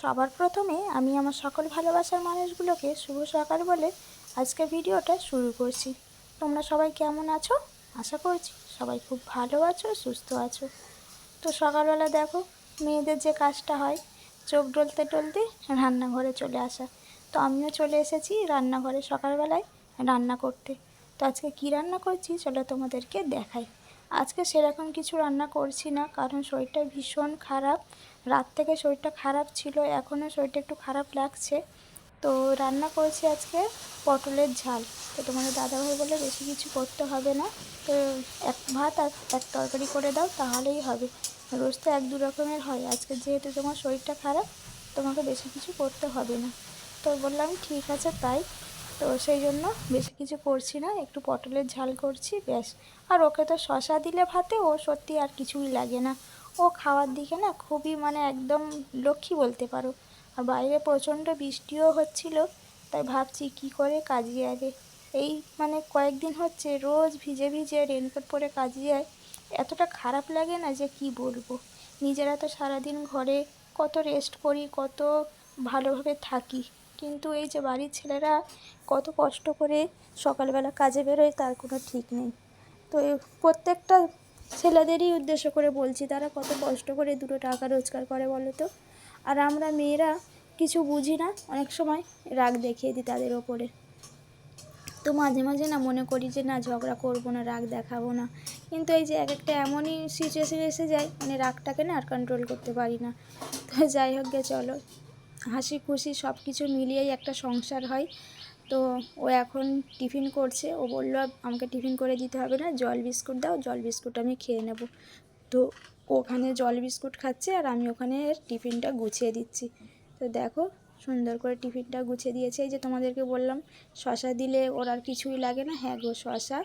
সবার প্রথমে আমি আমার সকল ভালোবাসার মানুষগুলোকে শুভ সকাল বলে আজকে ভিডিওটা শুরু করছি। তোমরা সবাই কেমন আছো? আশা করছি সবাই খুব ভালো আছো, সুস্থ আছো। তো সকালবেলা দেখো, মেয়েদের যে কাজটা হয়, চোখ ডলতে টলতে রান্নাঘরে চলে আসা। তো আমিও চলে এসেছি রান্নাঘরে সকালবেলায় রান্না করতে। তো আজকে কী রান্না করছি চলো তোমাদেরকে দেখাই। আজকে সেরকম কিছু রান্না করছি না, কারণ শরীরটা ভীষণ খারাপ। রাত থেকে শরীরটা খারাপ ছিল, এখনও শরীরটা একটু খারাপ লাগছে। তো রান্না করেছি আজকে পটলের ঝাল। তো তোমাদের দাদাভাই বলে বেশি কিছু করতে হবে না। তো এক ভাত আর এক তরকারি করে দাও, তাহলেই হবে। রোজ তো এক দু রকমের হয়। আজকে যেহেতু তোমার শরীরটা খারাপ, তোমাকে বেশি কিছু করতে হবে না। তো বললাম, ঠিক আছে, তাই। তো সেই জন্য বেশি কিছু করছি না, একটু পটলের ঝাল করছি, ব্যাস। আর ওকে তো শশা দিলে ভাতে, ও সত্যি আর কিছুই লাগে না। ও খাওয়ার দিকে না খুবই মানে একদম লক্ষ্মী বলতে পারো। আর বাইরে প্রচণ্ড বৃষ্টিও হচ্ছিল, তাই ভাবছি কি করে কাজে আগে। এই মানে কয়েকদিন হচ্ছে রোজ ভিজে ভিজে রেনকোট পরে কাজে যায় এতটা খারাপ লাগে না যে কি বলব? নিজেরা তো সারাদিন ঘরে কত রেস্ট করি, কত ভালোভাবে থাকি। কিন্তু এই যে বাড়ির ছেলেরা কত কষ্ট করে সকালবেলা কাজে বেরোয় তার কোনো ঠিক নেই। তো প্রত্যেকটা ছেলেদেরই উদ্দেশ্য করে বলছি, তারা কত কষ্ট করে দুটো টাকা রোজগার করে বলো তো? আর আমরা মেয়েরা কিছু বুঝি না, অনেক সময় রাগ দেখিয়ে দিই তাদের ওপরে। তো মাঝে মাঝে না মনে করি যে, না, ঝগড়া করব না, রাগ দেখাবো না। কিন্তু এই যে এক একটা এমনই সিচুয়েশন এসে যায় মানে রাগটাকে না আর কন্ট্রোল করতে পারি না। তো যাই হোক গে, চলো। হাসি খুশি সব কিছু মিলিয়েই একটা সংসার হয়। তো ও এখন টিফিন করছে। ও বলল, আমাকে টিফিন করে দিতে হবে না, জল বিস্কুট দাও, জল বিস্কুট আমি খেয়ে নেব। তো ওখানে জল বিস্কুট খাচ্ছে আর আমি ওখানে টিফিনটা গুছিয়ে দিচ্ছি। তো দেখো, সুন্দর করে টিফিনটা গুছিয়ে দিয়েছে। এই যে তোমাদেরকে বললাম, শশা দিলে ওর আর কিছুই লাগে না। হ্যাঁ গো, শশা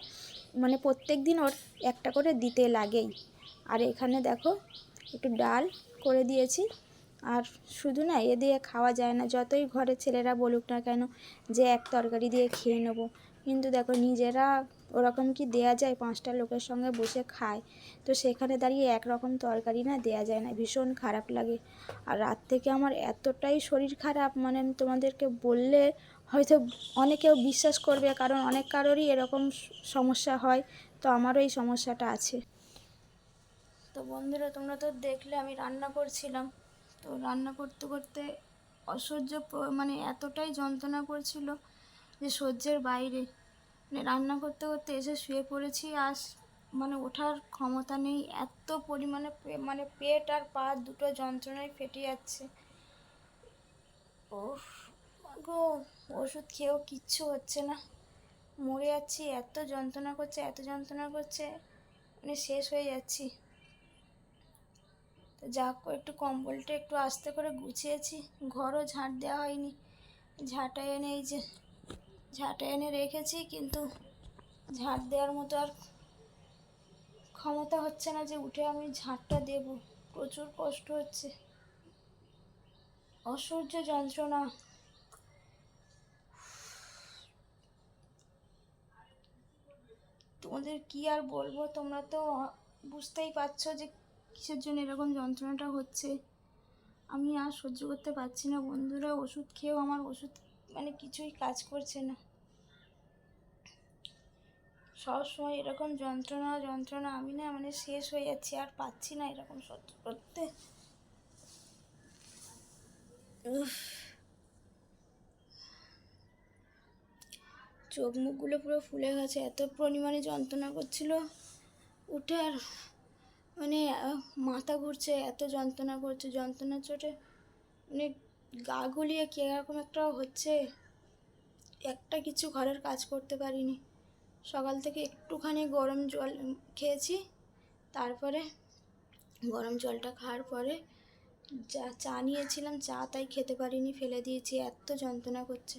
মানে প্রত্যেক দিন ওর একটা করে দিতে লাগেই। আর এখানে দেখো, একটু ডাল করে দিয়েছি। আর শুধু না, এ দিয়ে খাওয়া যায় না। যতই ঘরের ছেলেরা বলুক না কেন যে এক তরকারি দিয়ে খেয়ে নেব। কিন্তু দেখো, নিজেরা ওরকম কি দেয়া যায়? পাঁচটা লোকের সঙ্গে বসে খায়। তো সেখানে দাঁড়িয়ে একরকম তরকারি না দেয়া যায় না। ভীষণ খারাপ লাগে। আর রাত থেকে আমার এতটাই শরীর খারাপ মানে আমি তোমাদেরকে বললে হয়তো অনেকেও বিশ্বাস করবে, কারণ অনেক কারোরই এরকম সমস্যা হয়। তো আমারও এই সমস্যাটা আছে। তো বন্ধুরা, তোমরা তো দেখলে আমি রান্না করছিলাম। তো রান্না করতে করতে অসহ্য মানে এতটাই যন্ত্রণা করছিল যে সহ্যের বাইরে। মানে রান্না করতে করতে এসে শুয়ে পড়েছি আর মানে ওঠার ক্ষমতা নেই। এত পরিমাণে মানে পেট আর পা দুটো যন্ত্রণায় ফেটে যাচ্ছে। ও গো, ওষুধ খেয়েও কিচ্ছু হচ্ছে না। মরে যাচ্ছি, এত যন্ত্রণা করছে, এত যন্ত্রণা করছে। মানে শেষ হয়ে যাচ্ছি। তো যা একটু কম্বলটা একটু আস্তে করে গুছিয়েছি। ঘরও ঝাঁট দেওয়া হয়নি। ঝাঁটা এনে এই যে, ঝাঁটা এনে রেখেছি, কিন্তু ঝাঁট দেওয়ার মতো আর ক্ষমতা হচ্ছে না যে উঠে আমি ঝাঁটটা দেব। প্রচুর কষ্ট হচ্ছে। অসহ্য যন্ত্রণা। তোমাদের কি আর বলব? তোমরা তো বুঝতেই পারছ যে কিসের জন্য এরকম যন্ত্রণাটা হচ্ছে? আমি আর সহ্য করতে পারছি না বন্ধুরা, ওষুধ খেয়েও আমার ওষুধ মানে কিছুই কাজ করছে না। সবসময় এরকম যন্ত্রণা যন্ত্রণা, আমি না মানে শেষ হয়ে যাচ্ছি, আর পাচ্ছি না এরকম সহ্য করতে। চোখ মুখগুলো পুরো ফুলে গেছে, এত পরিমাণে যন্ত্রণা করছিল। উঠে আর মানে মাথা ঘুরছে, এত যন্ত্রণা করছে, যন্ত্রণার চোটে মানে গা গুলিয়ে কীরকম একটা হচ্ছে? একটা কিছু ঘরের কাজ করতে পারিনি। সকাল থেকে একটুখানি গরম জল খেয়েছি, তারপরে গরম জলটা খাওয়ার পরে যা, চা নিয়েছিলাম, চা তাই খেতে পারিনি, ফেলে দিয়েছি, এত যন্ত্রণা করছে।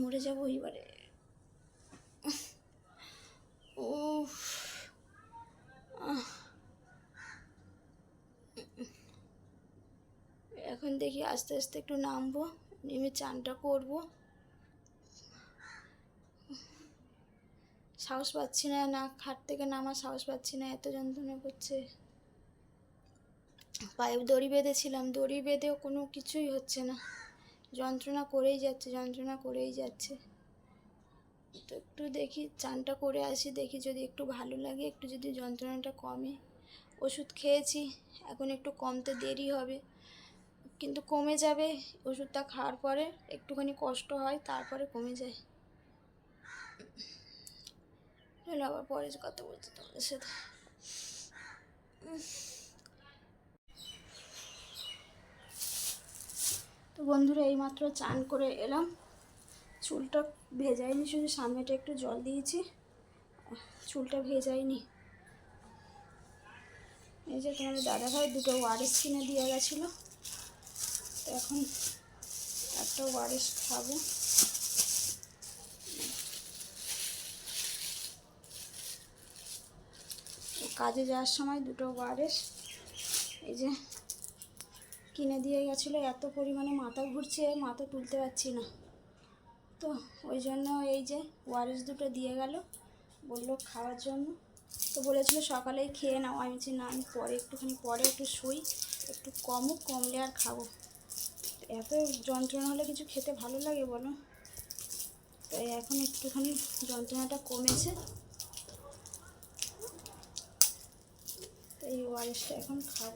মরে যাব এবারে দেখি আস্তে আস্তে একটু নামবো নেমে চানটা করব। সাহস পাচ্ছি না না খাট থেকে নামার সাহস পাচ্ছি না, এত যন্ত্রণা করছে। পায়ে দড়ি বেঁধেছিলাম, দড়ি বেঁধেও কোনো কিছুই হচ্ছে না। যন্ত্রণা করেই যাচ্ছে, যন্ত্রণা করেই যাচ্ছে। তো একটু দেখি, চানটা করে আসি, দেখি যদি একটু ভালো লাগে, একটু যদি যন্ত্রণাটা কমে। ওষুধ খেয়েছি, এখন একটু কমতে দেরি হবে। কিন্তু কমে যাবে ওষুধটা খাওয়ার পরে, একটুখানি কষ্ট হয়, তারপরে কমে যায়। আবার পরে কথা বলছি তোমাদের সাথে। তো বন্ধুরা, এইমাত্র চান করে এলাম। চুলটা ভেজাইনি শুধু সামনেটা একটু জল দিয়েছি। চুলটা ভেজাইনি এই যে তোমাদের দাদাভাই দুটো ওয়ারেস কিনে দিয়ে গেছিল। এখন একটা ওয়ারেস খাব। কাজে যাওয়ার সময় দুটো ওয়ারেস এই যে কিনে দিয়ে গেছিল, এত পরিমাণে মাথা ঘুরছে, মাথা তুলতে পারছি না। তো ওই জন্য এই যে ওয়ারেস দুটো দিয়ে গেল, বলল খাওয়ার জন্য। তো বলেছিল সকালেই খেয়ে নাও। আমি বলছি, না, আমি পরে একটুখানি, পরে একটু শুই, একটু কমও কমলে আর খাব। এত যন্ত্রণা হলে কিছু খেতে ভালো লাগে বলো? তাই এখন একটুখানি যন্ত্রণাটা কমেছে। তো এই ওয়ারেসটা এখন খাব।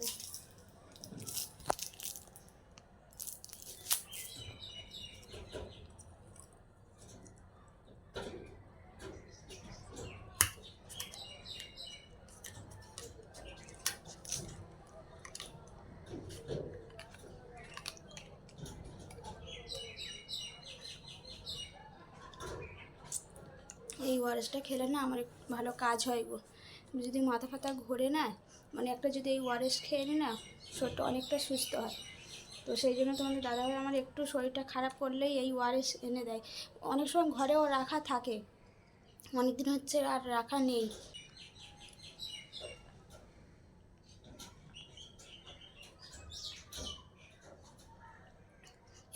ওয়ারেসটা খেলে না আমার ভালো কাজ হয় গো। যদি মাথা ফাতা ঘোরে না মানে একটা যদি এই ওয়ারেস খেয়ে নি না, শরীরটা অনেকটা সুস্থ হয়। তো সেই জন্য তোমাদের দাদাভাই আমার একটু শরীরটা খারাপ করলেই এই ওয়ারেস এনে দেয়। অনেক সময় ঘরেও রাখা থাকে। অনেক দিন হচ্ছে আর রাখা নেই।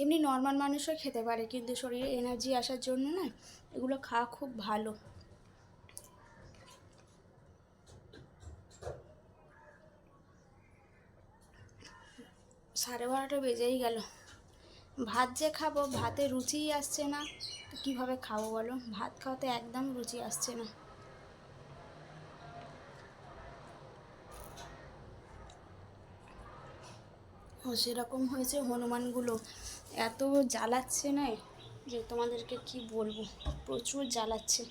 এমনি নর্মাল মানুষও খেতে পারে, কিন্তু শরীরে এনার্জি আসার জন্য না এগুলো খাওয়া খুব ভালো। সাড়ে বারোটা বেজেই গেল। ভাত যে খাব, ভাতে রুচিই আসছে না। কীভাবে খাব বলো? ভাত খাওয়াতে একদম রুচি আসছে না। সেরকম হয়েছে হনুমানগুলো। এত জ্বালাচ্ছে না যে তোমাদেরকে কি বলব? প্রচুর জ্বালাচ্ছে।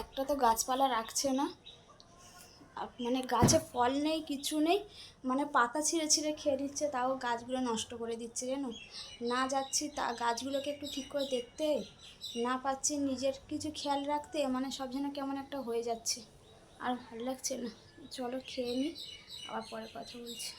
একটা তো গাছপালা রাখছে না। মানে গাছে ফল নেই, কিছু নেই। মানে পাতা ছিঁড়ে ছিঁড়ে খেয়ে দিচ্ছে তাও গাছগুলো নষ্ট করে দিচ্ছে, জানো? না যাচ্ছি তা গাছগুলোকে একটু ঠিক করে দেখতে। না পাচ্ছি নিজের কিছু খেয়াল রাখতে মানে সব যেন কেমন একটা হয়ে যাচ্ছে। আর ভালো লাগছে না। চলো খেয়ে নিই আবার পরে কথা বলছি।